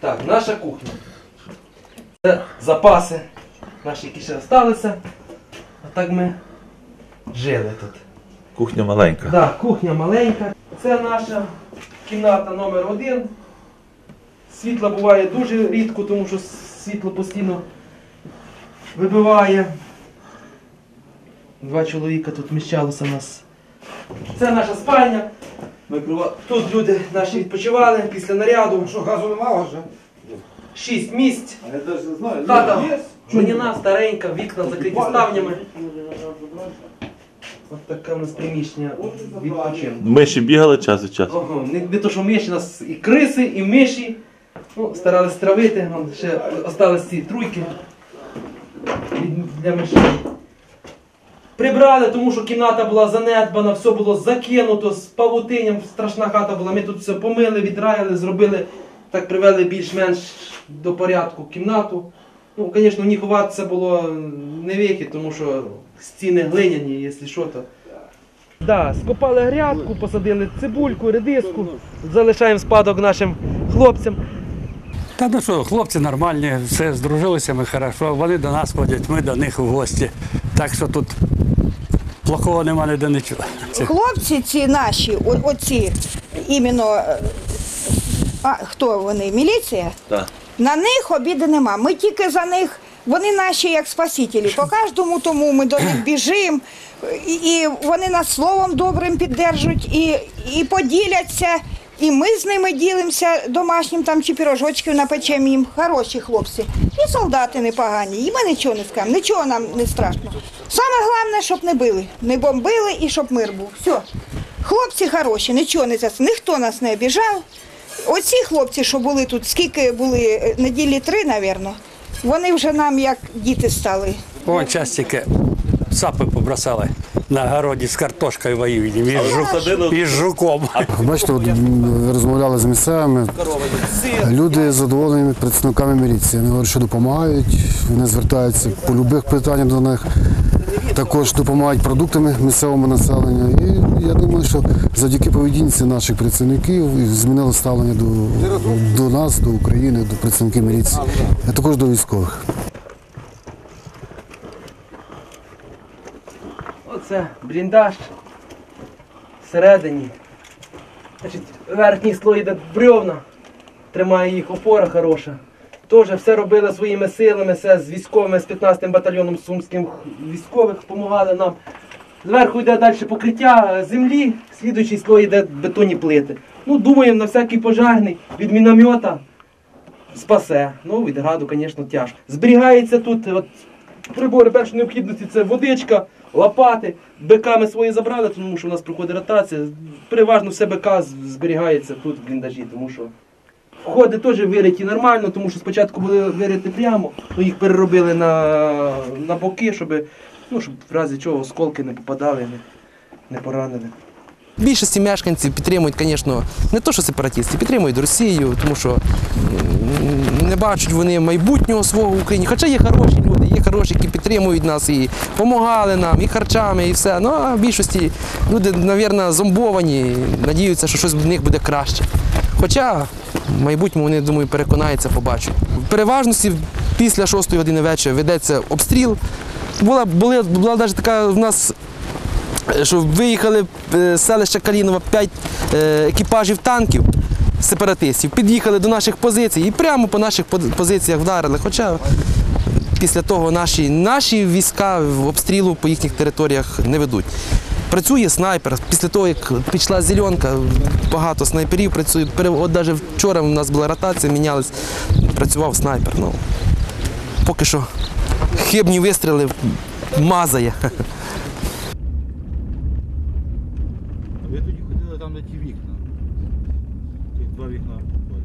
Так, наша кухня. Це запаси наші, які ще залишилися. А так ми жили тут. Кухня маленька. Так, кухня маленька. Це наша кімната номер один. Світла буває дуже рідко, тому що світло постійно вибиває. Два чоловіка тут вміщалося у нас. Це наша спальня. Тут люди наші відпочивали після наряду. Що, газу немає вже? Шість місць. А я навіть не знаю. Хата Є? старенька, вікна закриті ставнями. Ось таке у нас приміщення відпочинку. Ми ще бігали час від часу. Ого, не, не то, що миші, у нас і криси, і миші. Ну, старались травити, Вон ще остались ці труйки від- для мишей. Прибрали, тому що кімната була занедбана, все було закинуто з павутинням, страшна хата була. Ми тут все помили, відраяли, зробили, так привели більш-менш до порядку кімнату. Ну, звісно, в ній ховатися було не вихід, тому що стіни глиняні, якщо що, то. Да, скопали грядку, посадили цибульку, редиску, залишаємо спадок нашим хлопцям. Та ну що, хлопці нормальні, все здружилися ми хорошо. Вони до нас ходять, ми до них в гості. Так що тут плохого нема ніде нічого. Хлопці ці наші, о- оці, іменно, е, а, хто вони, міліція? Так. На них обіди нема. Ми тільки за них, вони наші як спасителі. По кожному тому ми до них біжимо, і, і вони нас словом добрим піддержують, і, і поділяться. І ми з ними ділимося домашнім там чи пірожочків напечемо їм. Хороші хлопці. І солдати непогані. І ми нічого не скажемо, нічого нам не страшно. Саме головне, щоб не били, не бомбили і щоб мир був. Все. Хлопці хороші, нічого не зас... ніхто нас не обіжав. Оці хлопці, що були тут, скільки були е, неділі три, напевно, вони вже нам як діти стали. Вон час тільки сапи побросали на городі з картошкою воюють. І з, і з жуком. Бачите, от, розмовляли з місцевими. Люди задоволені працівниками міліції. Вони говорять, що допомагають, вони звертаються по будь-яких питаннях до них. Також допомагають продуктами місцевому населенню. І я думаю, що завдяки поведінці наших працівників змінило ставлення до, до нас, до України, до працівників міліції, а також до військових. Оце бліндаж всередині. Значить, верхній слой йде бревна, тримає їх опора хороша. Теж все робили своїми силами, все з військовими, з 15-м батальйоном сумським військових допомагали нам. Зверху йде далі покриття землі, слідуючий слой йде бетонні плити. Ну, думаємо, на всякий пожежний від міномета спасе. Ну, від граду, звісно, тяжко. Зберігається тут от, прибори першої необхідності це водичка, лопати. БК ми свої забрали, тому що у нас проходить ротація. Переважно все БК зберігається тут в бліндажі, тому що входи теж вириті нормально, тому що спочатку були вириті прямо, то їх переробили на, на боки, щоб, ну, щоб в разі чого осколки не попадали, не, не поранили. Більшості мешканців підтримують, звісно, не то, що сепаратисти, підтримують Росію, тому що не бачать вони майбутнього свого в Україні. Хоча є хороші люди, є хороші, які підтримують нас і допомагали нам, і харчами, і все. Ну а в більшості люди, мабуть, зомбовані, надіються, що щось в них буде краще. Хоча в майбутньому вони, думаю, переконаються, побачать. В переважності після 6 години вечора ведеться обстріл. Була, була, була навіть така в нас що виїхали е, з селища Калінова 5 екіпажів танків сепаратистів, під'їхали до наших позицій і прямо по наших позиціях вдарили. Хоча після того наші, наші війська в обстрілу по їхніх територіях не ведуть. Працює снайпер. Після того, як пішла зеленка, багато снайперів працює. От навіть вчора у нас була ротація, мінялись, працював снайпер. Ну, поки що хибні вистріли мазає. Ви тоді ходили там, де ті вікна. Ті два вікна в полі.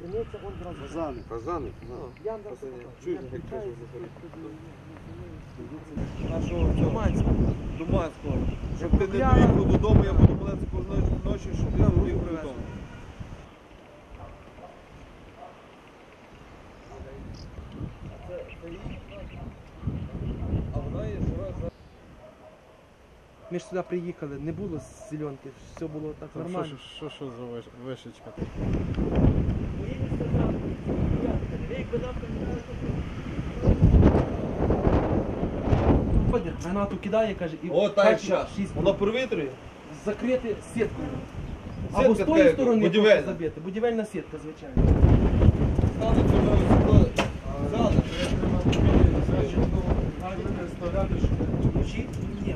Заходь. Нашого Думанського. Думанського. Щоб ти не доїхав додому, я буду молитися кожної ночі, щоб я не доїхав додому. А вона є жива за Ми ж сюди приїхали, не було зеленки, все було так нормально. Що, що за виш- вишечка? Ходить, гранату кидає, каже, і О, так бачить час. шість Воно провітрює. закрити сіткою. Або з Сітка тої така, сторони будівельна. просто забити. Будівельна сітка, звичайно. Стане цього зала. Ключі? Ні.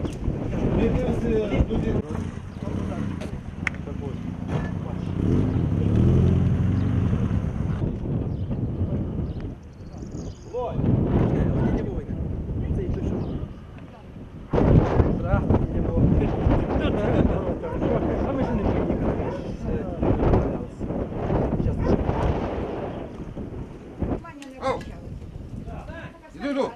Ми якраз туди Дядя Война. Цей пішов. Здравствуйте, дядя Война. А ми ще не приїхали. ми ж, е, домовлялися. Щас ще. Іду, іду.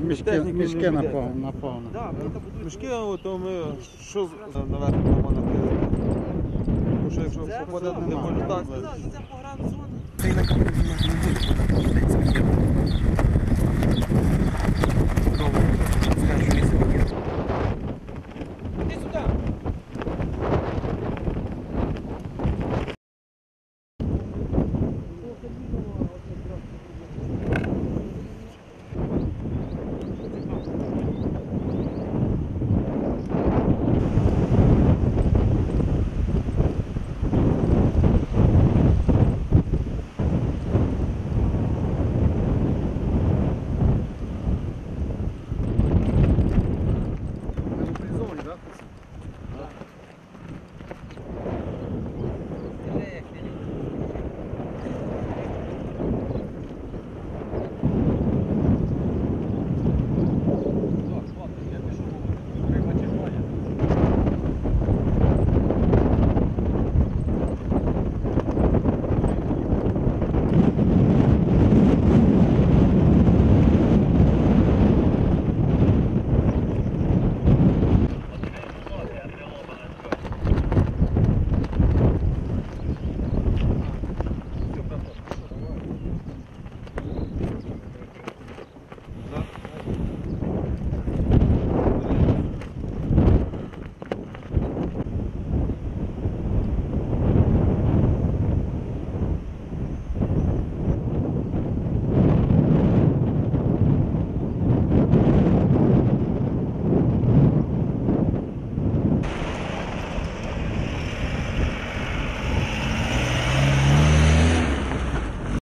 Мішки, Техніки мішки не буде. напав- наповно. Да, ми то будуть. Мішки, то ми що з- наверх маємо накрити? Тому що якщо попаде, не може так. Це погранзона.